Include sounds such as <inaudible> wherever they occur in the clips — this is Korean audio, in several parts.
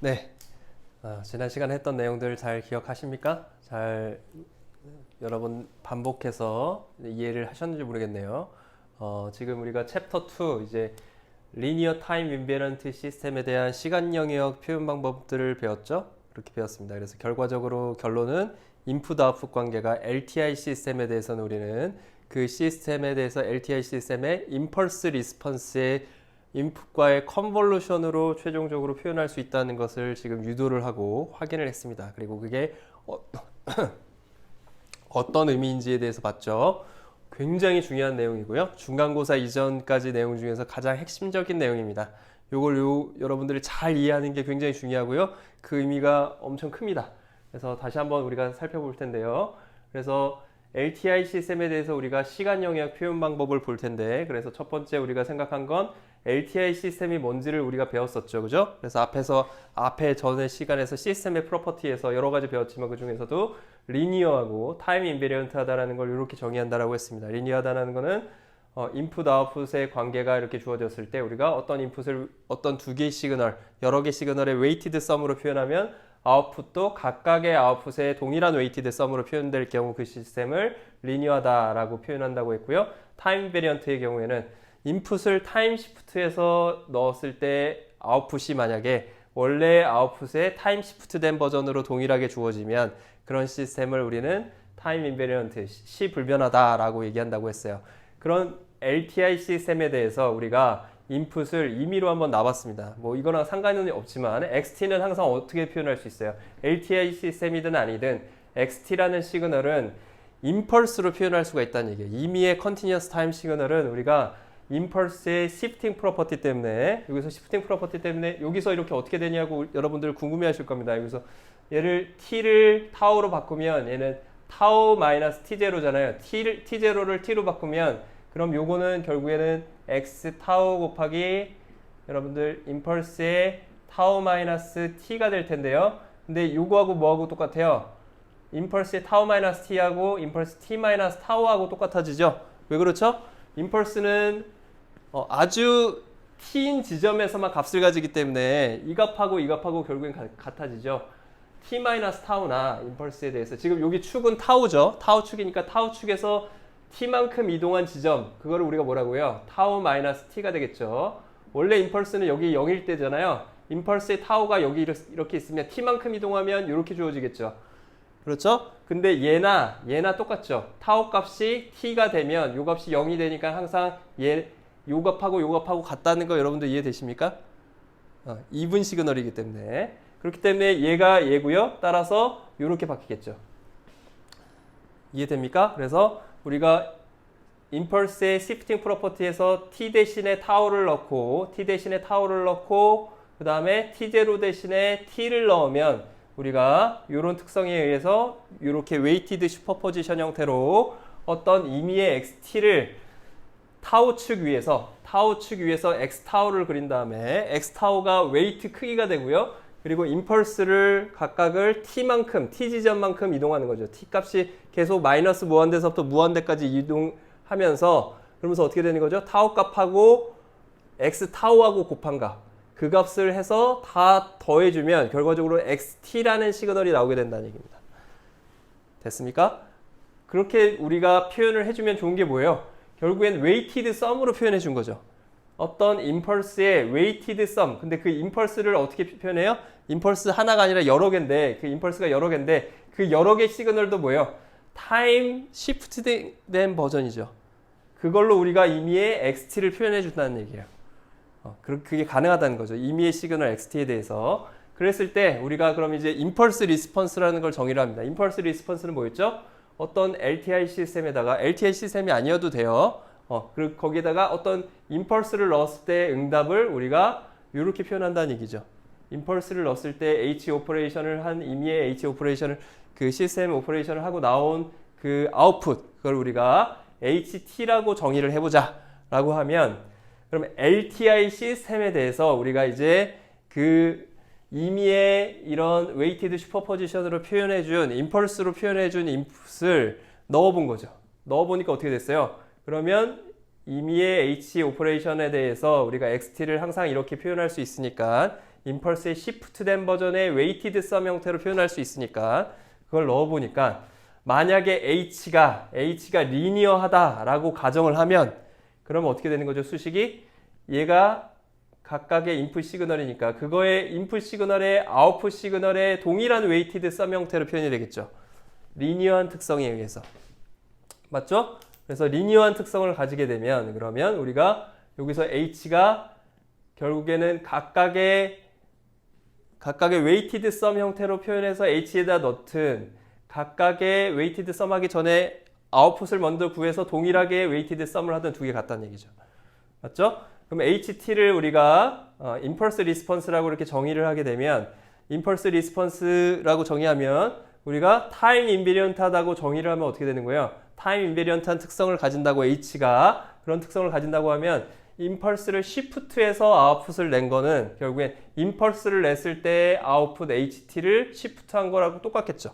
네. 아, 지난 시간에 했던 내용들 잘 기억하십니까? 잘 여러분 반복해서 이해를 하셨는지 모르겠네요. 어, 지금 우리가 챕터 2 이제 리니어 타임 인베런트 시스템에 대한 시간 영역 표현 방법들을 배웠죠? 그렇게 배웠습니다. 그래서 결과적으로 결론은 인풋 아웃풋 관계가 LTI 시스템에 대해서는 우리는 그 시스템에 대해서 LTI 시스템의 임펄스 리스폰스의 인풋과의 컨볼루션으로 최종적으로 표현할 수 있다는 것을 지금 유도를 하고 확인을 했습니다. 그리고 그게 어, <coughs> 어떤 의미인지에 대해서 봤죠. 굉장히 중요한 내용이고요. 중간고사 이전까지 내용 중에서 가장 핵심적인 내용입니다. 요걸 요, 여러분들이 잘 이해하는 게 굉장히 중요하고요. 그 의미가 엄청 큽니다. 그래서 다시 한번 우리가 살펴볼 텐데요. 그래서 LTI 시스템에 대해서 우리가 시간 영역 표현 방법을 볼 텐데, 그래서 첫 번째 우리가 생각한 건 LTI 시스템이 뭔지를 우리가 배웠었죠. 그죠? 그래서 앞에서, 앞에 전에 시간에서 시스템의 프로퍼티에서 여러 가지 배웠지만 그 중에서도 리니어하고 타임 인베리언트 하다라는 걸 이렇게 정의한다라고 했습니다. 리니어하다라는 거는 어, 인풋 아웃풋의 관계가 이렇게 주어졌을 때 우리가 어떤 인풋을 어떤 두 개의 시그널, 여러 개의 시그널의 웨이티드 썸으로 표현하면 아웃풋도 각각의 아웃풋의 동일한 웨이티드 썸으로 표현될 경우 그 시스템을 리니어하다라고 표현한다고 했고요. 타임 베리언트의 경우에는 인풋을 타임 시프트에서 넣었을 때 아웃풋이 만약에 원래 아웃풋의 타임 시프트된 버전으로 동일하게 주어지면 그런 시스템을 우리는 타임 인베리언트 시 불변하다라고 얘기한다고 했어요. 그런 LTI 시스템에 대해서 우리가 인풋을 임의로 한번 놔봤습니다. 뭐 이거랑 상관은 없지만 XT는 항상 어떻게 표현할 수 있어요? LTI 시스템이든 아니든 XT라는 시그널은 임펄스로 표현할 수가 있다는 얘기예요. 임의의 컨티니어스 타임 시그널은 우리가 임펄스의 시프팅 프로퍼티 때문에 여기서 시프팅 프로퍼티 때문에 여기서 이렇게 어떻게 되냐고 여러분들 궁금해 하실 겁니다. 여기서 얘를 t를 타우로 바꾸면 얘는 타우 마이너스 t0잖아요. t를, t0를 t로 바꾸면 그럼 요거는 결국에는 x 타우 곱하기 여러분들 임펄스의 타우 마이너스 t가 될 텐데요. 근데 요거하고 뭐하고 똑같아요? 임펄스의 타우 마이너스 t하고 임펄스 t 마이너스 타우하고 똑같아지죠? 왜 그렇죠? 임펄스는 어, 아주 t인 지점에서만 값을 가지기 때문에 이 값하고 이 값하고 결국엔 가- 같아지죠. t 마이너스 타우나 임펄스에 대해서 지금 여기 축은 타우죠. 타우 축이니까 타우 축에서 t만큼 이동한 지점 그거를 우리가 뭐라고요? 타우 마이너스 t가 되겠죠. 원래 임펄스는 여기 0일 때잖아요. 임펄스의 타우가 여기 이렇- 이렇게 있으면 t만큼 이동하면 이렇게 주어지겠죠. 그렇죠? 근데 얘나 얘나 똑같죠. 타우 값이 t가 되면 요 값이 0이 되니까 항상 얘 요 값하고 요 값하고 같다는 거 여러분들 이해되십니까? 어, 이분 시그널이기 때문에 그렇기 때문에 얘가 얘고요. 따라서 이렇게 바뀌겠죠. 이해됩니까? 그래서 우리가 임펄스의 시프팅 프로퍼티에서 t 대신에 타우를 넣고 t 대신에 타우를 넣고 그 다음에 t0 대신에 t를 넣으면 우리가 이런 특성에 의해서 이렇게 웨이티드 슈퍼포지션 형태로 어떤 임의의 xt를 타우 축 위에서 타우 축 위에서 x 타우를 그린 다음에 x 타우가 웨이트 크기가 되고요. 그리고 임펄스를 각각을 t만큼 t 지점만큼 이동하는 거죠. t 값이 계속 마이너스 무한대서부터 무한대까지 이동하면서 그러면서 어떻게 되는 거죠? 타우 값하고 x 타우하고 곱한 값. 그 값을 해서 다 더해주면 결과적으로 xt라는 시그널이 나오게 된다는 얘기입니다. 됐습니까? 그렇게 우리가 표현을 해주면 좋은 게 뭐예요? 결국엔 웨이티드 썸으로 표현해 준 거죠. 어떤 임펄스의 웨이티드 썸. 근데 그 임펄스를 어떻게 표현해요? 임펄스 하나가 아니라 여러 개인데 그 임펄스가 여러 개인데 그 여러 개 시그널도 뭐예요? 타임 시프트된 버전이죠. 그걸로 우리가 임의의 XT를 표현해 준다는 얘기예요. 어, 그- 그게 가능하다는 거죠. 임의의 시그널 XT에 대해서. 그랬을 때 우리가 그럼 이제 임펄스 리스폰스라는 걸 정의를 합니다. 임펄스 리스폰스는 뭐였죠? 어떤 LTI 시스템에다가 LTI 시스템이 아니어도 돼요. 어, 그리고 거기에다가 어떤 임펄스를 넣었을 때 응답을 우리가 이렇게 표현한다는 얘기죠. 임펄스를 넣었을 때 H 오퍼레이션을 한 임의의 H 오퍼레이션을 그 시스템 오퍼레이션을 하고 나온 그 아웃풋 그걸 우리가 HT라고 정의를 해보자 라고 하면 그럼 LTI 시스템에 대해서 우리가 이제 그 임의의 이런 웨이티드 슈퍼포지션으로 표현해준 임펄스로 표현해준 인풋을 넣어본 거죠. 넣어보니까 어떻게 됐어요? 그러면 임의의 H 오퍼레이션에 대해서 우리가 XT를 항상 이렇게 표현할 수 있으니까 임펄스의 시프트된 버전의 웨이티드 썸 형태로 표현할 수 있으니까 그걸 넣어 보니까 만약에 h가 h가 리니어하다라고 가정을 하면 그러면 어떻게 되는 거죠? 수식이 얘가 각각의 인풋 시그널이니까 그거의 인풋 시그널의 아웃풋 시그널의 동일한 웨이티드 썸 형태로 표현이 되겠죠. 리니어한 특성에 의해서. 맞죠? 그래서 리니어한 특성을 가지게 되면 그러면 우리가 여기서 h가 결국에는 각각의 각각의 웨이티드 썸 형태로 표현해서 h에다 넣든 각각의 웨이티드 썸 하기 전에 아웃풋을 먼저 구해서 동일하게 웨이티드 썸을 하든 두개 같다는 얘기죠. 맞죠? 그럼 HT를 우리가 어, impulse response라고 이렇게 정의를 하게 되면 impulse response라고 정의하면 우리가 time invariant하다고 정의를 하면 어떻게 되는 거예요? time invariant한 특성을 가진다고 H가 그런 특성을 가진다고 하면 impulse를 shift해서 아웃풋을 낸 거는 결국엔 impulse를 냈을 때 아웃풋 HT를 shift한 거라고 똑같겠죠.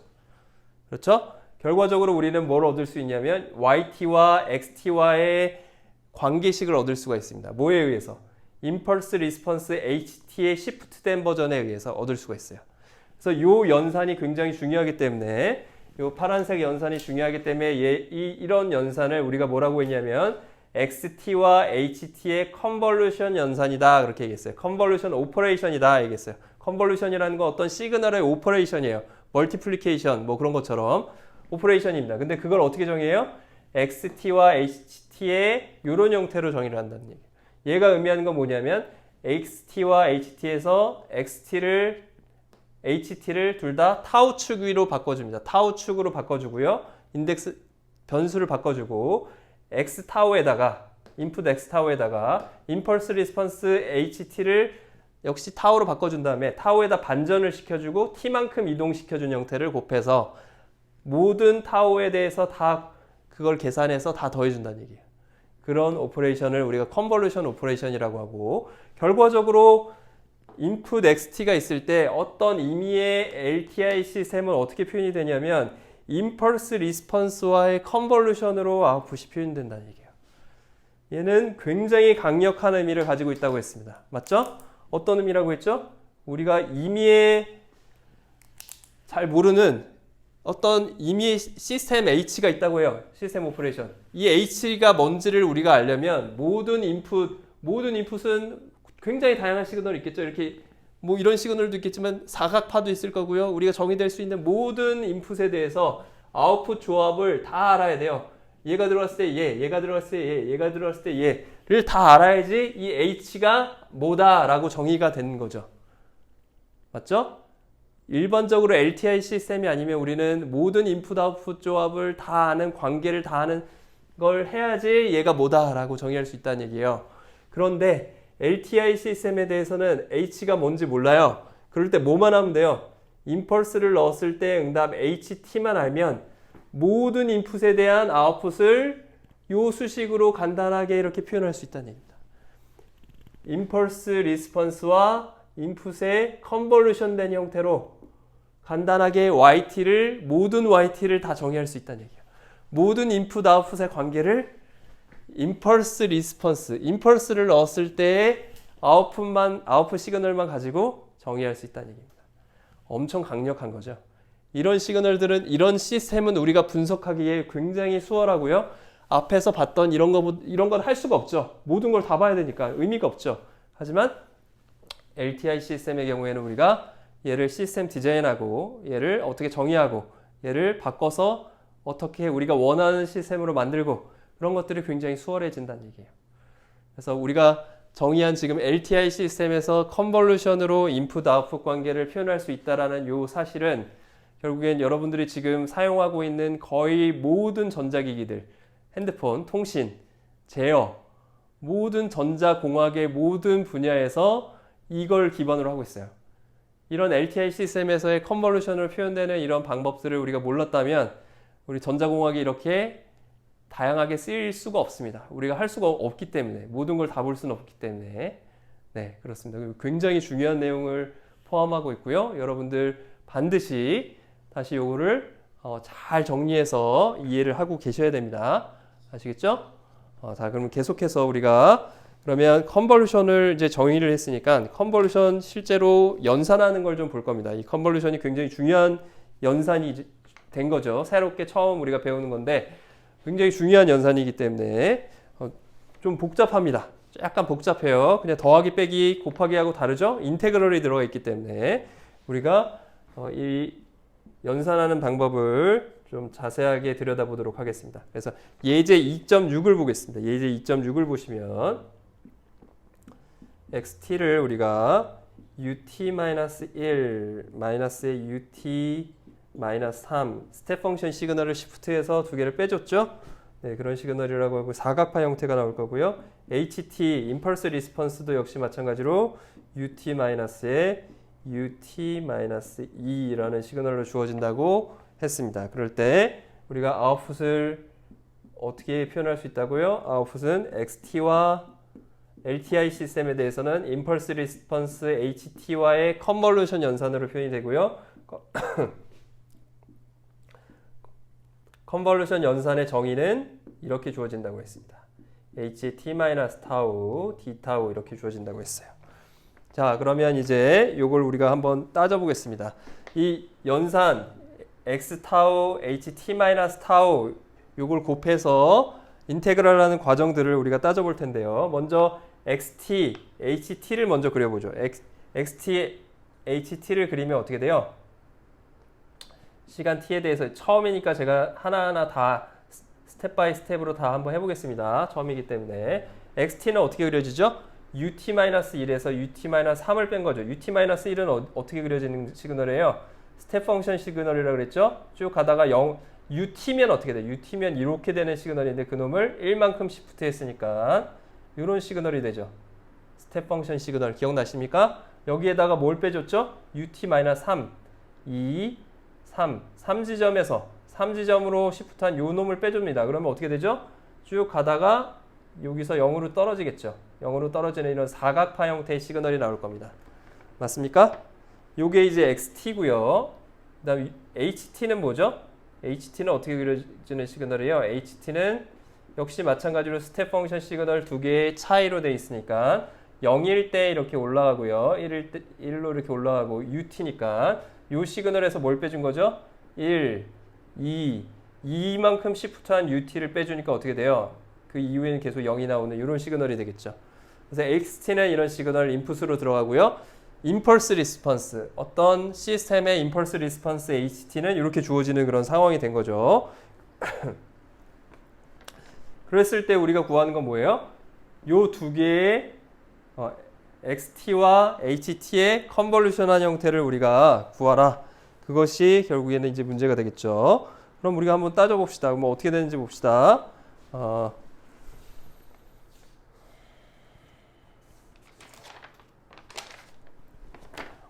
그렇죠? 결과적으로 우리는 뭘 얻을 수 있냐면 YT와 XT와의 관계식을 얻을 수가 있습니다. 뭐에 의해서? 임펄스 리스폰스 HT의 시프트된 버전에 의해서 얻을 수가 있어요. 그래서 이 연산이 굉장히 중요하기 때문에 이 파란색 연산이 중요하기 때문에 얘, 이, 이런 연산을 우리가 뭐라고 했냐면 XT와 HT의 컨볼루션 연산이다 그렇게 얘기했어요. 컨볼루션 오퍼레이션이다 얘기했어요. 컨볼루션이라는 건 어떤 시그널의 오퍼레이션이에요. 멀티플리케이션 뭐 그런 것처럼 오퍼레이션입니다. 근데 그걸 어떻게 정의해요? XT와 HT 의 이런 형태로 정의를 한다는 얘기예요. 얘가 의미하는 건 뭐냐면 XT와 HT에서 XT를 HT를 둘 다 타우 축 위로 바꿔줍니다. 타우 축으로 바꿔주고요. 인덱스 변수를 바꿔주고 X 타우에다가 인풋 X 타우에다가 임펄스 리스폰스 HT를 역시 타우로 바꿔준 다음에 타우에다 반전을 시켜주고 T만큼 이동시켜준 형태를 곱해서 모든 타우에 대해서 다 그걸 계산해서 다 더해준다는 얘기예요. 그런 오퍼레이션을 우리가 컨볼루션 오퍼레이션이라고 하고 결과적으로 input xt가 있을 때 어떤 의미의 LTI 시스템은 어떻게 표현이 되냐면 impulse response와의 컨볼루션으로 아웃풋이 표현된다는 얘기예요. 얘는 굉장히 강력한 의미를 가지고 있다고 했습니다. 맞죠? 어떤 의미라고 했죠? 우리가 임의의 잘 모르는 어떤 임의의 시스템 H가 있다고 해요. 시스템 오퍼레이션. 이 H가 뭔지를 우리가 알려면 모든 인풋, 모든 인풋은 굉장히 다양한 시그널이 있겠죠. 이렇게 뭐 이런 시그널도 있겠지만 사각파도 있을 거고요. 우리가 정의될 수 있는 모든 인풋에 대해서 아웃풋 조합을 다 알아야 돼요. 얘가 들어갔을 때 얘, 얘가 들어갔을 때 얘, 얘가 들어갔을 때 얘를 다 알아야지 이 H가 뭐다라고 정의가 되는 거죠. 맞죠? 일반적으로 LTI 시스템이 아니면 우리는 모든 인풋 아웃풋 조합을 다 아는 관계를 다 아는 걸 해야지 얘가 뭐다라고 정의할 수 있다는 얘기예요. 그런데 LTI 시스템에 대해서는 H가 뭔지 몰라요. 그럴 때 뭐만 하면 돼요? 임펄스를 넣었을 때 응답 HT만 알면 모든 인풋에 대한 아웃풋을 요 수식으로 간단하게 이렇게 표현할 수 있다는 얘기입니다. 임펄스 리스폰스와 인풋의 컨볼루션 된 형태로 간단하게 YT를 모든 YT를 다 정의할 수 있다는 얘기예요. 모든 인풋 아웃풋의 관계를 임펄스 리스폰스, 임펄스를 넣었을 때의 아웃풋만 아웃풋 시그널만 가지고 정의할 수 있다는 얘기입니다. 엄청 강력한 거죠. 이런 시그널들은 이런 시스템은 우리가 분석하기에 굉장히 수월하고요. 앞에서 봤던 이런 거 이런 건 할 수가 없죠. 모든 걸 다 봐야 되니까 의미가 없죠. 하지만 LTI 시스템의 경우에는 우리가 얘를 시스템 디자인하고 얘를 어떻게 정의하고 얘를 바꿔서 어떻게 우리가 원하는 시스템으로 만들고 그런 것들이 굉장히 수월해진다는 얘기예요. 그래서 우리가 정의한 지금 LTI 시스템에서 컨볼루션으로 인풋 아웃풋 관계를 표현할 수 있다라는 요 사실은 결국엔 여러분들이 지금 사용하고 있는 거의 모든 전자기기들, 핸드폰, 통신, 제어, 모든 전자공학의 모든 분야에서 이걸 기반으로 하고 있어요. 이런 LTI 시스템에서의 컨볼루션으로 표현되는 이런 방법들을 우리가 몰랐다면 우리 전자공학이 이렇게 다양하게 쓰일 수가 없습니다. 우리가 할 수가 없기 때문에 모든 걸 다 볼 수는 없기 때문에 네 그렇습니다. 굉장히 중요한 내용을 포함하고 있고요. 여러분들 반드시 다시 요거를 어, 잘 정리해서 이해를 하고 계셔야 됩니다. 아시겠죠? 어, 자 그럼 계속해서 우리가 그러면 컨볼루션을 이제 정의를 했으니까 컨볼루션 실제로 연산하는 걸 좀 볼 겁니다. 이 컨볼루션이 굉장히 중요한 연산이 된 거죠. 새롭게 처음 우리가 배우는 건데 굉장히 중요한 연산이기 때문에 어, 좀 복잡합니다. 약간 복잡해요. 그냥 더하기 빼기 곱하기 하고 다르죠? 인테그럴이 들어가 있기 때문에 우리가 어, 이 연산하는 방법을 좀 자세하게 들여다보도록 하겠습니다. 그래서 예제 2.6을 보겠습니다. 예제 2.6을 보시면 xt를 우리가 ut-1 마이너스의 ut-3 스텝 펑션 시그널을 시프트해서 두 개를 빼줬죠? 네, 그런 시그널이라고 하고 사각파 형태가 나올 거고요. HT 임펄스 리스폰스도 역시 마찬가지로 UT-의 UT-2라는 시그널로 주어진다고 했습니다. 그럴 때 우리가 아웃풋을 어떻게 표현할 수 있다고요? 아웃풋은 XT와 LTI 시스템에 대해서는 임펄스 리스폰스 HT와의 컨볼루션 연산으로 표현이 되고요. <coughs> 컨볼루션 연산의 정의는 이렇게 주어진다고 했습니다. ht-타우, d타우 이렇게 주어진다고 했어요. 자, 그러면 이제 이걸 우리가 한번 따져 보겠습니다. 이 연산 x타우, ht-타우 이걸 곱해서 인테그랄하는 과정들을 우리가 따져 볼 텐데요. 먼저 xt, ht를 먼저 그려보죠. x, xt, ht를 그리면 어떻게 돼요? 시간 t에 대해서 처음이니까 제가 하나하나 다 스텝 바이 스텝으로 다 한번 해보겠습니다. 처음이기 때문에 xt는 어떻게 그려지죠? ut-1에서 ut-3을 뺀 거죠. ut-1은 어, 어떻게 그려지는 시그널이에요? 스텝 펑션 시그널이라고 그랬죠? 쭉 가다가 0, ut면 어떻게 돼? ut면 이렇게 되는 시그널인데 그놈을 1만큼 시프트 했으니까 이런 시그널이 되죠. 스텝 펑션 시그널 기억나십니까? 여기에다가 뭘 빼줬죠? ut-3, 2, 3, 3지점에서 3지점으로 시프트한 요 놈을 빼줍니다. 그러면 어떻게 되죠? 쭉 가다가 여기서 0으로 떨어지겠죠. 0으로 떨어지는 이런 사각파 형태의 시그널이 나올 겁니다. 맞습니까? 요게 이제 XT고요. 그 다음 HT는 뭐죠? HT는 어떻게 그려지는 시그널이에요? HT는 역시 마찬가지로 스텝 펑션 시그널 두 개의 차이로 돼 있으니까 0일 때 이렇게 올라가고요. 1일 때 1로 이렇게 올라가고 UT니까 요 시그널에서 뭘 빼준 거죠? 1, 2, 2만큼 시프트한 UT를 빼주니까 어떻게 돼요? 그 이후에는 계속 0이 나오는 이런 시그널이 되겠죠. 그래서 XT는 이런 시그널 인풋으로 들어가고요. 임펄스 리스폰스 어떤 시스템의 임펄스 리스폰스 HT는 이렇게 주어지는 그런 상황이 된 거죠. <clears throat> 그랬을 때 우리가 구하는 건 뭐예요? 요 두 개의 어, XT와 HT의 컨볼루션한 형태를 우리가 구하라. 그것이 결국에는 이제 문제가 되겠죠. 그럼 우리가 한번 따져봅시다. 뭐 어떻게 되는지 봅시다. 어,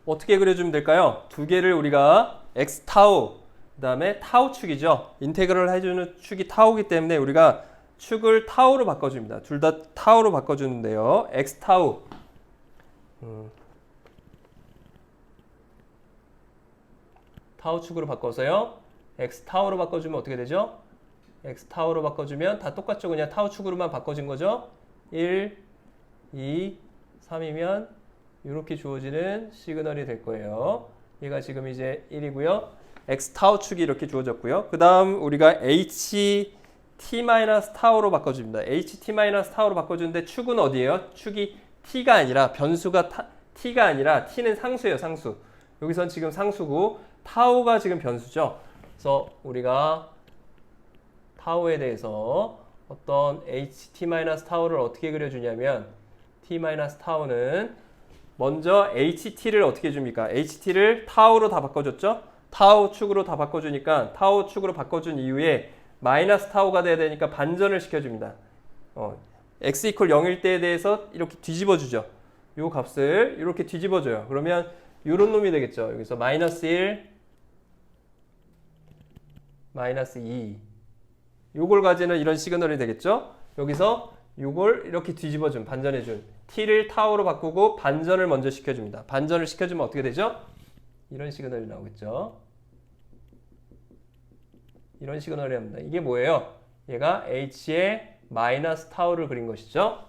어떻게 그려주면 될까요? 두 개를 우리가 x 타우 그 다음에 타우 축이죠. 인테그럴 해주는 축이 타우기 때문에 우리가 축을 타우로 바꿔줍니다. 둘 다 타우로 바꿔주는데요. x 타우 음. 타우 축으로 바꿔서요. x 타우로 바꿔주면 어떻게 되죠? x 타우로 바꿔주면 다 똑같죠. 그냥 타우 축으로만 바꿔진 거죠. 1, 2, 3이면 이렇게 주어지는 시그널이 될 거예요. 얘가 지금 이제 1이고요. x 타우 축이 이렇게 주어졌고요. 그 다음 우리가 h t 타우로 바꿔줍니다. h t 타우로 바꿔주는데 축은 어디예요? 축이 t가 아니라 변수가 타, t가 아니라 t는 상수예요. 상수. 여기선 지금 상수고 타우가 지금 변수죠. 그래서 우리가 타우에 대해서 어떤 ht 타우를 어떻게 그려주냐면 t 타우는 먼저 HT를 어떻게 해줍니까? HT를 타우로 다 바꿔줬죠? 타우 축으로 다 바꿔주니까 타우 축으로 바꿔준 이후에 마이너스 타우가 돼야 되니까 반전을 시켜줍니다. 어, x 이퀄 0일 때에 대해서 이렇게 뒤집어주죠. 요 값을 이렇게 뒤집어줘요. 그러면 이런 놈이 되겠죠. 여기서 마이너스 1, 마이너스 2 요걸 가지는 이런 시그널이 되겠죠. 여기서 요걸 이렇게 뒤집어준, 반전해준 t를 타우로 바꾸고 반전을 먼저 시켜줍니다. 반전을 시켜주면 어떻게 되죠? 이런 시그널이 나오겠죠. 이런 시그널이 합니다. 이게 뭐예요? 얘가 h의 마이너스 타우를 그린 것이죠.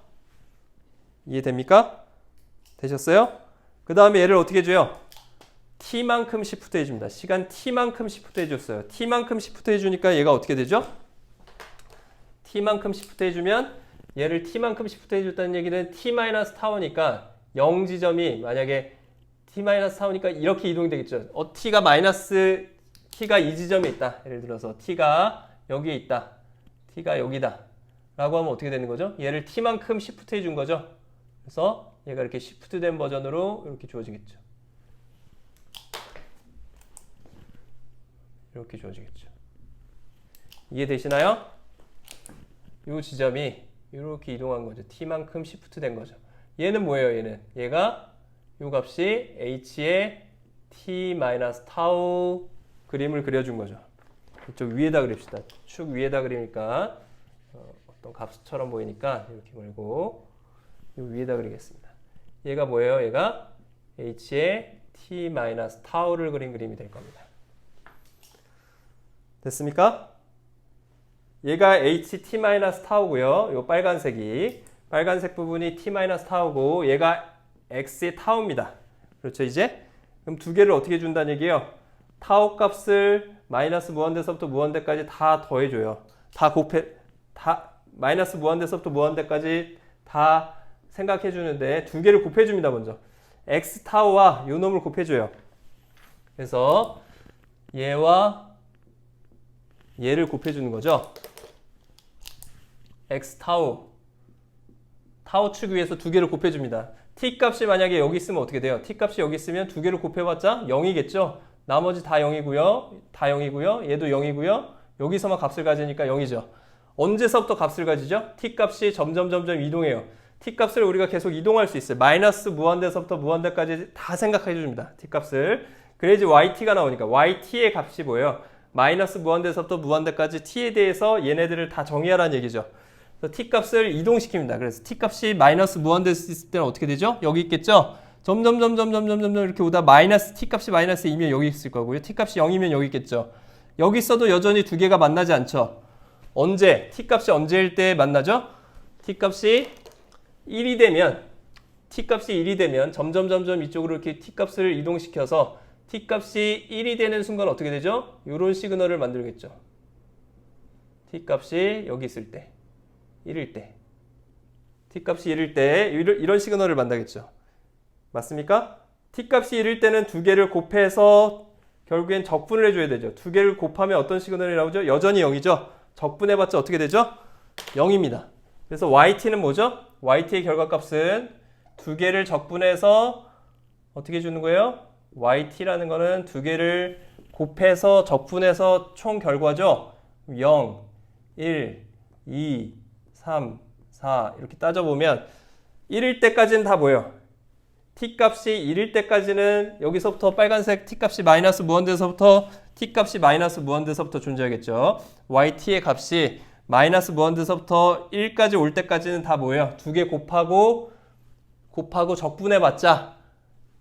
이해됩니까? 되셨어요? 그 다음에 얘를 어떻게 해줘요? t만큼 시프트 해줍니다. 시간 t만큼 시프트 해줬어요. t만큼 시프트 해주니까 얘가 어떻게 되죠? t만큼 시프트 해주면 얘를 t만큼 시프트 해줬다는 얘기는 t-타워니까 0 지점이 만약에 t-타워니까 이렇게 이동이 되겠죠. 어, t가 마이너스 t가 이 지점에 있다. 예를 들어서 t가 여기에 있다. t가 여기다. 라고 하면 어떻게 되는 거죠? 얘를 t만큼 시프트 해준 거죠. 그래서 얘가 이렇게 시프트 된 버전으로 이렇게 주어지겠죠. 이렇게 주어지겠죠. 이해되시나요? 이 지점이 이렇게 이동한 거죠. t만큼 시프트 된 거죠. 얘는 뭐예요? 얘는 얘가 이 값이 h의 t 타우 그림을 그려준 거죠. 이쪽 위에다 그립시다. 축 위에다 그리니까 어, 어떤 값처럼 보이니까 이렇게 이 위에다 그리겠습니다. 얘가 뭐예요? 얘가 h의 t 타우를 그린 그림이 될 겁니다. 됐습니까? 얘가 ht 타우고요. 요 빨간색이 빨간색 부분이 t 타우고 얘가 x의 타우입니다. 그렇죠 이제? 그럼 두 개를 어떻게 준다는 얘기예요? 타우 값을 마이너스 무한대서부터 무한대까지 다 더해줘요. 다 곱해 다 마이너스 무한대서부터 무한대까지 다 생각해 주는데 두 개를 곱해 줍니다 먼저. x 타우와 요 놈을 곱해 줘요. 그래서 얘와 얘를 곱해 주는 거죠. x 타우 타우 축 위에서 두 개를 곱해 줍니다. t 값이 만약에 여기 있으면 어떻게 돼요? t 값이 여기 있으면 두 개를 곱해봤자 0이겠죠? 나머지 다 0이고요. 다 0이고요. 얘도 0이고요. 여기서만 값을 가지니까 0이죠. 언제서부터 값을 가지죠? t 값이 점점 점점 이동해요. t 값을 우리가 계속 이동할 수 있어요. 마이너스 무한대서부터 무한대까지 다 생각해 줍니다. t 값을. 그래야지 yt가 나오니까 yt의 값이 뭐예요? 마이너스 무한대서부터 무한대까지 t에 대해서 얘네들을 다 정의하라는 얘기죠. t 값을 이동시킵니다. 그래서 t 값이 마이너스 무한대에서 있을 때는 어떻게 되죠? 여기 있겠죠? 점점 점점 점점 점점 이렇게 오다 마이너스 t 값이 마이너스 2면 여기 있을 거고요. t 값이 0이면 여기 있겠죠. 여기 있어도 여전히 두 개가 만나지 않죠. 언제? t 값이 언제일 때 만나죠? t 값이 1이 되면 t 값이 1이 되면 점점 점점 이쪽으로 이렇게 t 값을 이동시켜서 t 값이 1이 되는 순간 어떻게 되죠? 이런 시그널을 만들겠죠. t 값이 여기 있을 때 1일 때 t값이 1일 때 이런 시그널을 만나겠죠. 맞습니까? t값이 1일 때는 두 개를 곱해서 결국엔 적분을 해줘야 되죠. 두 개를 곱하면 어떤 시그널이 나오죠? 여전히 0이죠. 적분해봤자 어떻게 되죠? 0입니다. 그래서 yt는 뭐죠? yt의 결과값은 두 개를 적분해서 어떻게 주는 거예요? yt라는 거는 두 개를 곱해서 적분해서 총 결과죠. 0, 1, 2, 3, 4 이렇게 따져보면 1일 때까지는 다 뭐예요? T값이 1일 때까지는 여기서부터 빨간색 t값이 마이너스 무한대서부터 t값이 마이너스 무한대서부터 존재하겠죠. yt의 값이 마이너스 무한대서부터 1까지 올 때까지는 다 뭐예요? 두 개 곱하고 곱하고 적분해봤자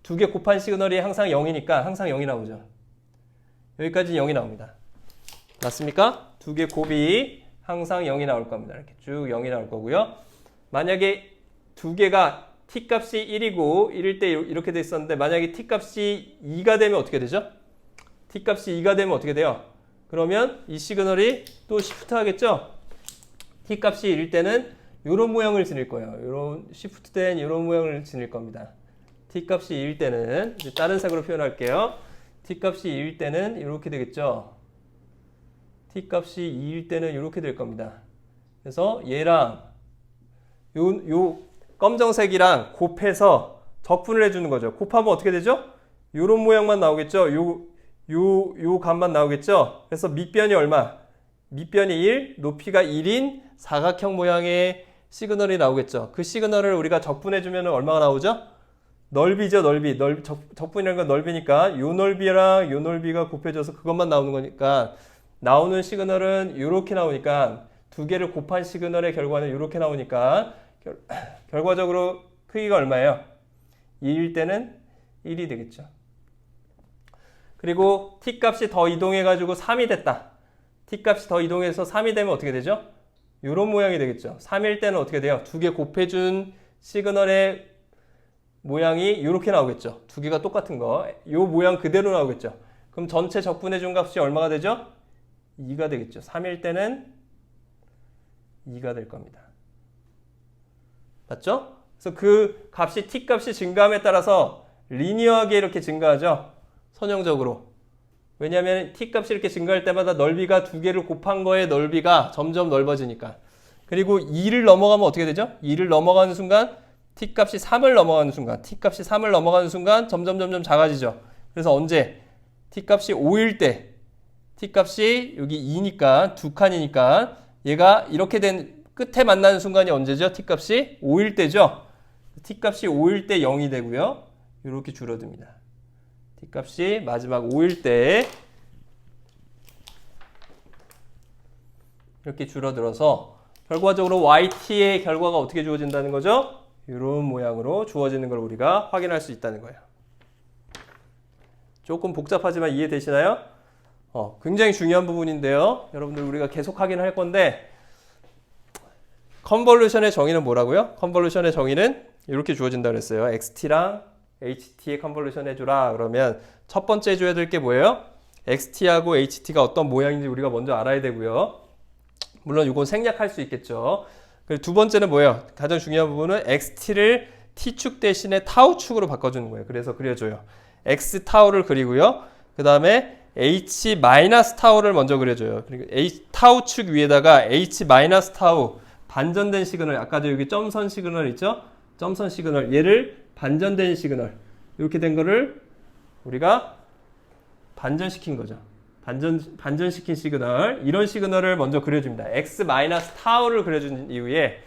두 개 곱한 시그널이 항상 0이니까 항상 0이 나오죠. 여기까지 0이 나옵니다. 맞습니까? 두 개 곱이 항상 0이 나올 겁니다. 이렇게 쭉 0이 나올 거고요. 만약에 두 개가 t값이 1이고 1일 때 이렇게 돼 있었는데 만약에 t값이 2가 되면 어떻게 되죠? t값이 2가 되면 어떻게 돼요? 그러면 이 시그널이 또 시프트 하겠죠? t값이 1일 때는 이런 모양을 지닐 거예요. 이런 시프트 된 이런 모양을 지닐 겁니다. t값이 2일 때는 다른 색으로 표현할게요. t값이 2일 때는 이렇게 되겠죠? t값이 2일 때는 이렇게 될 겁니다. 그래서 얘랑 요, 요 검정색이랑 곱해서 적분을 해주는 거죠. 곱하면 어떻게 되죠? 요런 모양만 나오겠죠? 요, 요, 요 값만 나오겠죠? 그래서 밑변이 얼마? 밑변이 1, 높이가 1인 사각형 모양의 시그널이 나오겠죠. 그 시그널을 우리가 적분해주면 얼마가 나오죠? 넓이죠, 넓이. 넓, 적, 적분이라는 건 넓이니까 요 넓이랑 요 넓이가 곱해져서 그것만 나오는 거니까 나오는 시그널은 이렇게 나오니까 두 개를 곱한 시그널의 결과는 이렇게 나오니까 결, <clears throat> 결과적으로 크기가 얼마예요? 2일 때는 1이 되겠죠. 그리고 t값이 더 이동해가지고 3이 됐다. t값이 더 이동해서 3이 되면 어떻게 되죠? 이런 모양이 되겠죠. 3일 때는 어떻게 돼요? 두 개 곱해준 시그널의 모양이 이렇게 나오겠죠. 두 개가 똑같은 거. 이 모양 그대로 나오겠죠. 그럼 전체 적분해 준 값이 얼마가 되죠? 2가 되겠죠. 3일 때는 2가 될 겁니다. 맞죠? 그래서 그 값이 t 값이 증가함에 따라서 리니어하게 이렇게 증가하죠. 선형적으로. 왜냐하면 t 값이 이렇게 증가할 때마다 넓이가 두 개를 곱한 거의 넓이가 점점 넓어지니까. 그리고 2를 넘어가면 어떻게 되죠? 2를 넘어가는 순간 t 값이 3을 넘어가는 순간 t 값이 3을 넘어가는 순간 점점 점점 작아지죠. 그래서 언제 t 값이 5일 때 t 값이 여기 2니까 두 칸이니까 얘가 이렇게 된 끝에 만나는 순간이 언제죠? t 값이 5일 때죠. t 값이 5일 때 0이 되고요. 이렇게 줄어듭니다. t 값이 마지막 5일 때 이렇게 줄어들어서 결과적으로 yt의 결과가 어떻게 주어진다는 거죠? 이런 모양으로 주어지는 걸 우리가 확인할 수 있다는 거예요. 조금 복잡하지만 이해되시나요? 어, 굉장히 중요한 부분인데요. 여러분들 우리가 계속 확인할 건데 컨볼루션의 정의는 뭐라고요? 컨볼루션의 정의는 이렇게 주어진다 그랬어요. xt랑 ht의 컨볼루션 해주라. 그러면 첫 번째 해줘야 될 게 뭐예요? xt하고 ht가 어떤 모양인지 우리가 먼저 알아야 되고요. 물론 이건 생략할 수 있겠죠. 그리고 두 번째는 뭐예요? 가장 중요한 부분은 xt를 t축 대신에 타우축으로 바꿔주는 거예요. 그래서 그려줘요. x 타우를 그리고요. 그 다음에 h 마이너스 타우를 먼저 그려줘요. 그리고 h 타우축 위에다가 h 마이너스 타우 반전된 시그널 아까도 여기 점선 시그널 있죠? 점선 시그널 얘를 반전된 시그널 이렇게 된 거를 우리가 반전시킨 거죠. 반전 반전시킨 시그널 이런 시그널을 먼저 그려줍니다. x 마이너스 타우를 그려준 이후에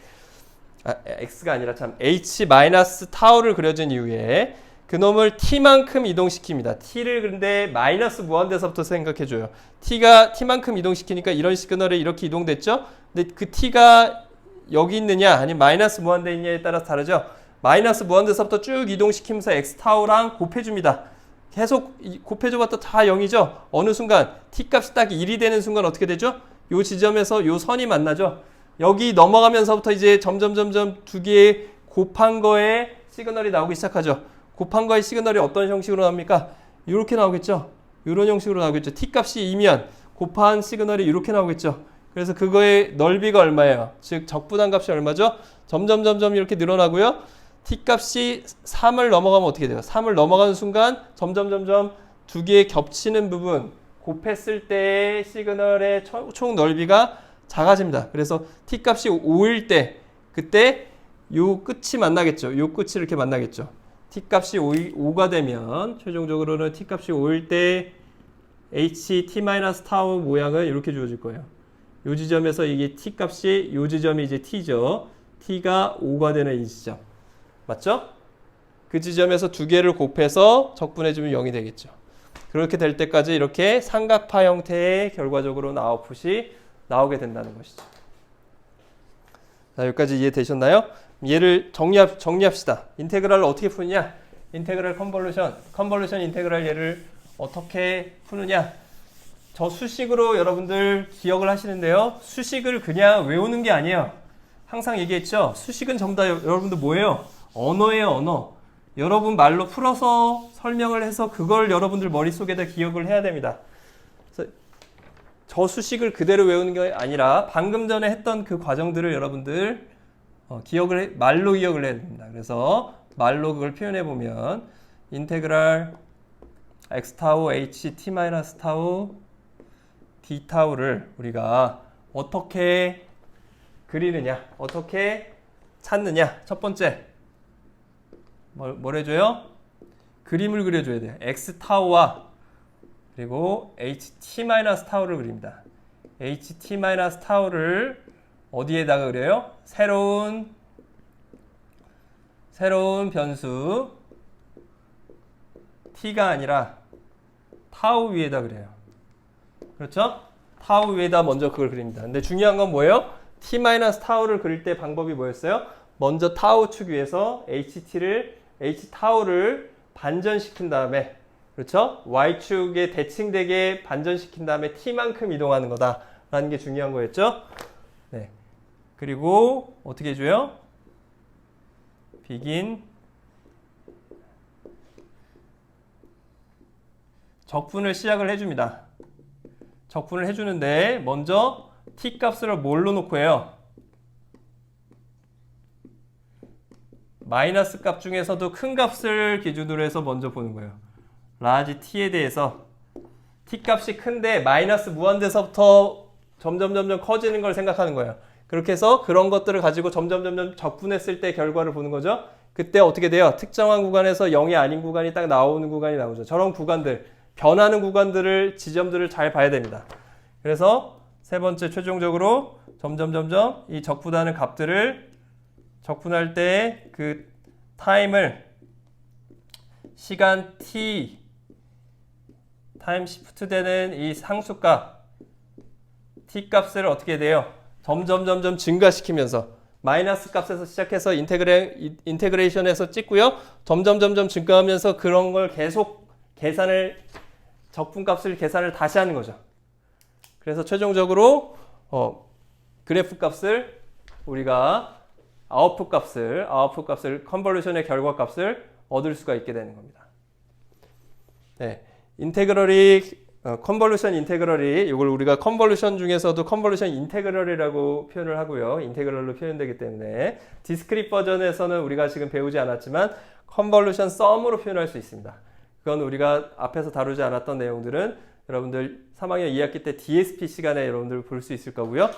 아, x가 아니라 참 h 마이너스 타우를 그려준 이후에 그놈을 t만큼 이동시킵니다. t를 근데 마이너스 무한대서부터 생각해줘요. t가 t만큼 이동시키니까 이런 시그널이 이렇게 이동됐죠? 근데 그 t가 여기 있느냐 아니면 마이너스 무한대 있냐에 따라서 다르죠? 마이너스 무한대서부터 쭉 이동시키면서 x 타우랑 곱해줍니다. 계속 곱해줘봤다 다 0이죠? 어느 순간 t 값이 딱 1이 되는 순간 어떻게 되죠? 요 지점에서 요 선이 만나죠? 여기 넘어가면서부터 이제 점점 점점 두 개의 곱한 거에 시그널이 나오기 시작하죠. 곱한 거의 시그널이 어떤 형식으로 나옵니까? 이렇게 나오겠죠? 이런 형식으로 나오겠죠. t 값이 2면 곱한 시그널이 이렇게 나오겠죠. 그래서 그거의 넓이가 얼마예요? 즉 적분한 값이 얼마죠? 점점 점점 이렇게 늘어나고요. t 값이 3을 넘어가면 어떻게 돼요? 3을 넘어가는 순간 점점 점점 두개 겹치는 부분 곱했을 때의 시그널의 총 넓이가 작아집니다. 그래서 t 값이 5일 때 그때 요 끝이 만나겠죠. 요 끝이 이렇게 만나겠죠. t 값이 5, 가 되면 최종적으로는 t 값이 5일 때 h t 타우 모양은 이렇게 주어질 거예요. 요 지점에서 이게 t 값이 요 지점이 이제 t죠. t가 5가 되는 이 지점. 맞죠? 그 지점에서 두 개를 곱해서 적분해주면 0이 되겠죠. 그렇게 될 때까지 이렇게 삼각파 형태의 결과적으로 아웃풋이 나오게 된다는 것이죠. 자, 여기까지 이해되셨나요? 얘를 정리합, 정리합시다. 인테그랄을 어떻게 푸느냐? 인테그랄 컨볼루션, 컨볼루션 인테그랄 얘를 어떻게 푸느냐? 저 수식으로 여러분들 기억을 하시는데요. 수식을 그냥 외우는 게 아니에요. 항상 얘기했죠. 수식은 전부 다 여러분들 뭐예요? 언어예요, 언어. 여러분 말로 풀어서 설명을 해서 그걸 여러분들 머릿속에다 기억을 해야 됩니다. 저 수식을 그대로 외우는 게 아니라 방금 전에 했던 그 과정들을 여러분들 어, 기억을 해, 말로 기억을 해야 됩니다. 그래서 말로 그걸 표현해 보면 인테그랄 x 타우 h t 마이너스 타우 d 타우를 우리가 어떻게 그리느냐, 어떻게 찾느냐. 첫 번째 뭘, 뭘 해줘요? 그림을 그려줘야 돼요. x 타우와 그리고 ht 마이너스 타우를 그립니다. ht 마이너스 타우를 어디에다가 그려요? 새로운 새로운 변수 t가 아니라 타우 위에다 그려요. 그렇죠? 타우 위에다 먼저 그걸 그립니다. 근데 중요한 건 뭐예요? t 마이너스 타우를 그릴 때 방법이 뭐였어요? 먼저 타우 축 위에서 ht를 h 타우를 반전시킨 다음에 그렇죠? y축에 대칭되게 반전시킨 다음에 t만큼 이동하는 거다라는 게 중요한 거였죠. 네. 그리고 어떻게 해줘요? begin 적분을 시작을 해줍니다. 적분을 해주는데 먼저 t 값을 뭘로 놓고 해요? 마이너스 값 중에서도 큰 값을 기준으로 해서 먼저 보는 거예요. 라지 t에 대해서 t 값이 큰데 마이너스 무한대서부터 점점 점점 커지는 걸 생각하는 거예요. 그렇게 해서 그런 것들을 가지고 점점 점점 적분했을 때 결과를 보는 거죠. 그때 어떻게 돼요? 특정한 구간에서 0이 아닌 구간이 딱 나오는 구간이 나오죠. 저런 구간들, 변하는 구간들을 지점들을 잘 봐야 됩니다. 그래서 세 번째 최종적으로 점점 점점 이 적분하는 값들을 적분할 때 그 타임을 시간 t 타임 시프트 되는 이 상수값 t 값을 어떻게 돼요? 점점 점점 증가시키면서 마이너스 값에서 시작해서 인테그레 인테그레이션에서 찍고요. 점점 점점 증가하면서 그런 걸 계속 계산을 적분 값을 계산을 다시 하는 거죠. 그래서 최종적으로 어, 그래프 값을 우리가 아웃풋 값을 아웃풋 값을 컨볼루션의 결과 값을 얻을 수가 있게 되는 겁니다. 네. 인테그럴이 어, 컨볼루션 인테그럴이 이걸 우리가 컨볼루션 중에서도 컨볼루션 인테그럴이라고 표현을 하고요. 인테그럴로 표현되기 때문에 디스크릿 버전에서는 우리가 지금 배우지 않았지만 컨볼루션 썸으로 표현할 수 있습니다. 그건 우리가 앞에서 다루지 않았던 내용들은 여러분들 3학년 2학기 때 DSP 시간에 여러분들 볼 수 있을 거고요.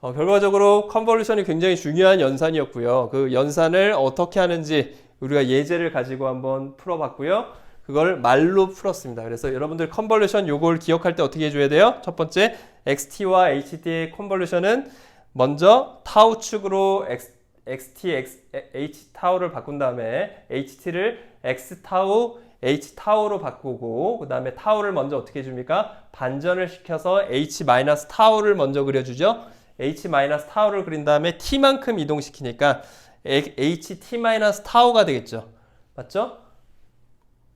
어, 결과적으로 컨볼루션이 굉장히 중요한 연산이었고요. 그 연산을 어떻게 하는지 우리가 예제를 가지고 한번 풀어봤고요. 그걸 말로 풀었습니다. 그래서 여러분들 컨볼루션 요걸 기억할 때 어떻게 해줘야 돼요? 첫 번째 XT와 HT의 컨볼루션은 먼저 타우 축으로 X, XT, X, H 타우를 바꾼 다음에 HT를 X 타우, H 타우로 바꾸고 그 다음에 타우를 먼저 어떻게 해줍니까? 반전을 시켜서 H 마이너스 타우를 먼저 그려주죠. H 마이너스 타우를 그린 다음에 T만큼 이동시키니까 HT 마이너스 타우가 되겠죠. 맞죠?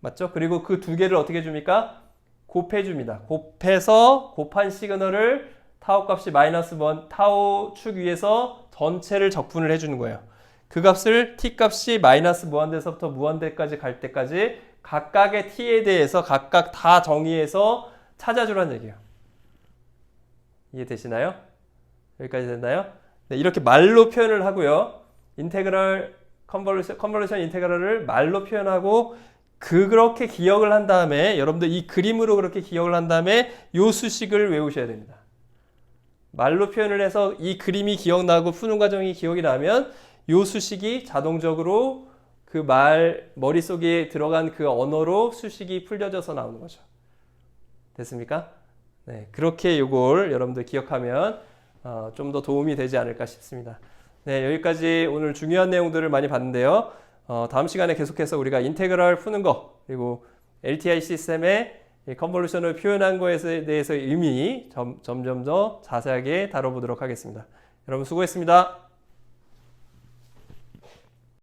맞죠? 그리고 그 두 개를 어떻게 줍니까? 곱해줍니다. 곱해서 곱한 시그널을 타우 값이 마이너스 원 타우 축 위에서 전체를 적분을 해주는 거예요. 그 값을 t 값이 마이너스 무한대에서부터 무한대까지 갈 때까지 각각의 t에 대해서 각각 다 정의해서 찾아주라는 얘기예요. 이해되시나요? 여기까지 됐나요? 네, 이렇게 말로 표현을 하고요. 인테그럴 컨볼루션, 컨볼루션 인테그럴을 말로 표현하고 그렇게 기억을 한 다음에 여러분들 이 그림으로 그렇게 기억을 한 다음에 요 수식을 외우셔야 됩니다. 말로 표현을 해서 이 그림이 기억나고 푸는 과정이 기억이 나면 요 수식이 자동적으로 그 말 머릿속에 들어간 그 언어로 수식이 풀려져서 나오는 거죠. 됐습니까? 네, 그렇게 요걸 여러분들 기억하면 어, 좀 더 도움이 되지 않을까 싶습니다. 네, 여기까지 오늘 중요한 내용들을 많이 봤는데요. 어, 다음 시간에 계속해서 우리가 인테그럴 푸는 거 그리고 LTI 시스템의 컨볼루션을 표현한 것에 대해서 의미 점, 점점 더 자세하게 다뤄보도록 하겠습니다. 여러분 수고했습니다.